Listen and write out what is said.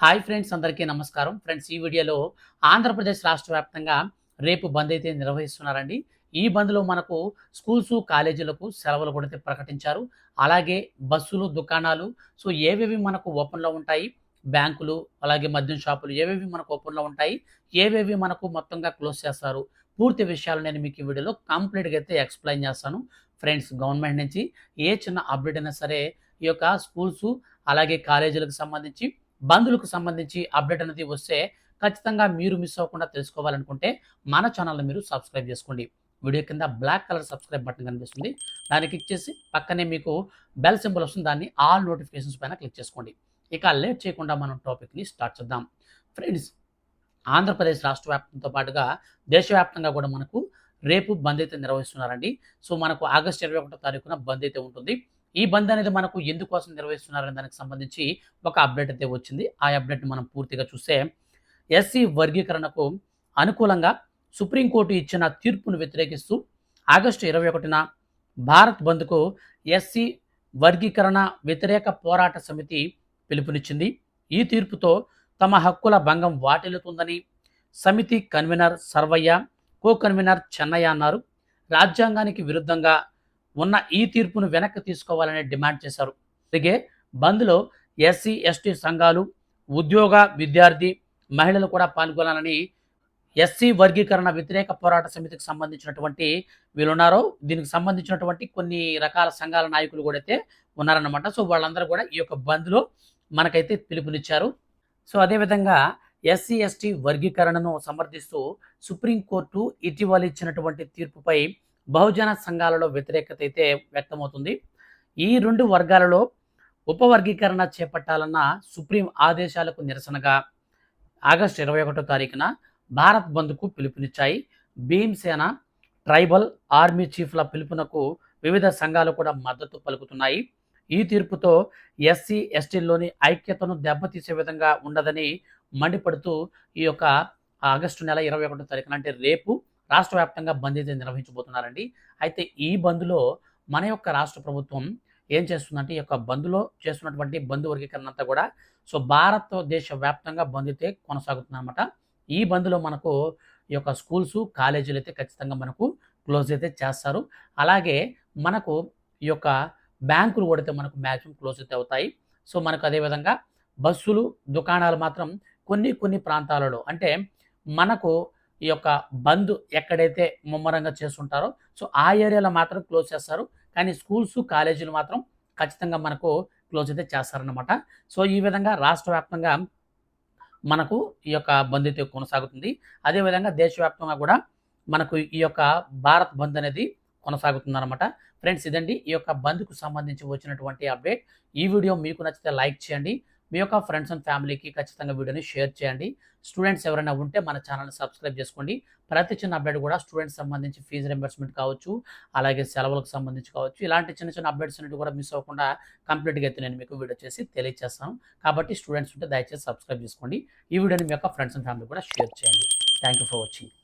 Hi friends అందరికీ నమస్కారం. Friends ఈ వీడియోలో ఆంధ్రప్రదేశ్ రాష్ట్ర వ్యాప్తంగా రేపు బంద్ అయితే నిర్వహిస్తున్నారండి. ఈ బంద్లో మనకు స్కూల్స్ కాలేజీలకు సెలవులు కూడా ప్రకటించారు. అలాగే బస్సులు దుకాణాలు సో ఏవేవి మనకు ఓపెన్లో ఉంటాయి? బ్యాంకులు అలాగే మద్యం షాపులు ఏవేవి మనకు ఓపెన్లో ఉంటాయి? ఏవేవి మనకు మొత్తంగా క్లోజ్ చేస్తారు? పూర్తి విషయాలు నేను మీకు ఈ వీడియోలో కంప్లీట్గా అయితే ఎక్స్ప్లెయిన్ చేస్తాను. ఫ్రెండ్స్ గవర్నమెంట్ నుంచి ఏ చిన్న అప్డేట్ అయినా సరే ఈ యొక్క స్కూల్స్ అలాగే కాలేజీలకు సంబంధించి బంధులకు సంబంధించి అప్డేట్ అనేది వస్తే ఖచ్చితంగా మీరు మిస్ అవ్వకుండా తెలుసుకోవాలనుకుంటే మన ఛానల్ని మీరు సబ్స్క్రైబ్ చేసుకోండి. వీడియో కింద బ్లాక్ కలర్ సబ్స్క్రైబ్ బటన్ కనిపిస్తుంది. దాన్ని క్లిక్ చేసి పక్కనే మీకు బెల్ సింబల్ వస్తుంది. దాన్ని ఆల్ నోటిఫికేషన్స్ పైన క్లిక్ చేసుకోండి. ఇక లేట్ చేయకుండా మనం టాపిక్ని స్టార్ట్ చేద్దాం. ఫ్రెండ్స్ ఆంధ్రప్రదేశ్ రాష్ట్ర వ్యాప్తంతో పాటుగా దేశవ్యాప్తంగా కూడా మనకు రేపు బంద్ అయితే నిర్వహిస్తున్నారండి. సో మనకు ఆగస్టు ఇరవై ఒకటో తారీఖున బంద్ అయితే ఉంటుంది. ఈ బంద్ అనేది మనకు ఎందుకోసం నిర్వహిస్తున్నారనే దానికి సంబంధించి ఒక అప్డేట్ అయితే వచ్చింది. ఆ అప్డేట్ మనం పూర్తిగా చూస్తే ఎస్సీ వర్గీకరణకు అనుకూలంగా సుప్రీంకోర్టు ఇచ్చిన తీర్పును వ్యతిరేకిస్తూ ఆగస్టు ఇరవై ఒకటిన భారత్ బంద్కు ఎస్సీ వర్గీకరణ వ్యతిరేక పోరాట సమితి పిలుపునిచ్చింది. ఈ తీర్పుతో తమ హక్కుల భంగం వాటిల్లుతుందని సమితి convener Sarvayya co convener Chennaiah అన్నారు. రాజ్యాంగానికి విరుద్ధంగా ఉన్న ఈ తీర్పును వెనక్కి తీసుకోవాలని డిమాండ్ చేశారు. అలాగే బంద్లో ఎస్సీ ఎస్టీ సంఘాలు ఉద్యోగ విద్యార్థి మహిళలు కూడా పాల్గొనాలని ఎస్సీ వర్గీకరణ వ్యతిరేక పోరాట సమితికి సంబంధించినటువంటి వీళ్ళు ఉన్నారో దీనికి సంబంధించినటువంటి కొన్ని రకాల సంఘాల నాయకులు కూడా అయితే ఉన్నారన్నమాట. సో వాళ్ళందరూ కూడా ఈ యొక్క బంద్లో మనకైతే పిలుపునిచ్చారు. సో అదేవిధంగా ఎస్సీ ఎస్టీ వర్గీకరణను సమర్థిస్తూ సుప్రీంకోర్టు ఇటీవల ఇచ్చినటువంటి తీర్పుపై బహుజన సంఘాలలో వ్యతిరేకత అయితే వ్యక్తమవుతుంది. ఈ రెండు వర్గాలలో ఉపవర్గీకరణ చేపట్టాలన్న సుప్రీం ఆదేశాలకు నిరసనగా ఆగస్టు ఇరవై ఒకటో తారీఖున భారత్ బంద్కు పిలుపునిచ్చాయి. భీమ్సేన ట్రైబల్ ఆర్మీ చీఫ్ల పిలుపునకు వివిధ సంఘాలు కూడా మద్దతు పలుకుతున్నాయి. ఈ తీర్పుతో ఎస్సీ ఎస్టీల్లోని ఐక్యతను దెబ్బతీసే విధంగా ఉండదని మండిపడుతూ ఈ యొక్క ఆగస్టు నెల ఇరవై ఒకటో తారీఖున అంటే రేపు రాష్ట్ర వ్యాప్తంగా బంద్ అయితే నిర్వహించబోతున్నారండి. అయితే ఈ బంద్లో మన యొక్క రాష్ట్ర ప్రభుత్వం ఏం చేస్తుందంటే ఈ యొక్క బంద్లో చేస్తున్నటువంటి బంద్ వర్గీకరణ అంతా కూడా సో భారతదేశ వ్యాప్తంగా బంద్ అయితే కొనసాగుతుందన్నమాట. ఈ బంద్లో మనకు ఈ యొక్క స్కూల్స్ కాలేజీలు అయితే ఖచ్చితంగా మనకు క్లోజ్ అయితే చేస్తారు. అలాగే మనకు ఈ యొక్క బ్యాంకులు కూడా అయితే మనకు మ్యాక్సిమం క్లోజ్ అయితే అవుతాయి. సో మనకు అదేవిధంగా బస్సులు దుకాణాలు మాత్రం కొన్ని కొన్ని ప్రాంతాలలో అంటే మనకు ఈ యొక్క బంద్ ఎక్కడైతే ముమ్మరంగా చేస్తుంటారో సో ఆ ఏరియాలో మాత్రం క్లోజ్ చేస్తారు. కానీ స్కూల్స్ కాలేజీలు మాత్రం ఖచ్చితంగా మనకు క్లోజ్ అయితే చేస్తారన్నమాట. సో ఈ విధంగా రాష్ట్ర వ్యాప్తంగా మనకు ఈ యొక్క బంద్ అయితే కొనసాగుతుంది. అదేవిధంగా దేశవ్యాప్తంగా కూడా మనకు ఈ యొక్క భారత్ బంద్ అనేది కొనసాగుతుందన్నమాట. ఫ్రెండ్స్ ఇదండి. ఈ యొక్క బంద్కు సంబంధించి వచ్చినటువంటి అప్డేట్. ఈ వీడియో మీకు నచ్చితే లైక్ చేయండి. మీ యొక్క ఫ్రెండ్స్ అండ్ ఫ్యామిలీకి ఖచ్చితంగా వీడియోని షేర్ చేయండి. స్టూడెంట్స్ ఎవరైనా ఉంటే మన ఛానల్ని సబ్స్క్రైబ్ చేసుకోండి. ప్రతి చిన్న అప్డేట్ కూడా స్టూడెంట్స్ సంబంధించి ఫీజు రింబర్స్మెంట్ కావచ్చు అలాగే సెలవులకు సంబంధించి కావచ్చు. ఇలాంటి చిన్న చిన్న అప్డేట్స్ అనేవి కూడా మిస్ అవ్వకుండా కంప్లీట్గా అయితే నేను మీకు వీడియో చేసి తెలియజేస్తాను కాబట్టి స్టూడెంట్స్ ఉంటే దయచేసి సబ్స్క్రైబ్ చేసుకోండి. ఈ వీడియోని మీ యొక్క ఫ్రెండ్స్ అండ్ ఫ్యామిలీ కూడా షేర్ చేయండి. Thank you for watching.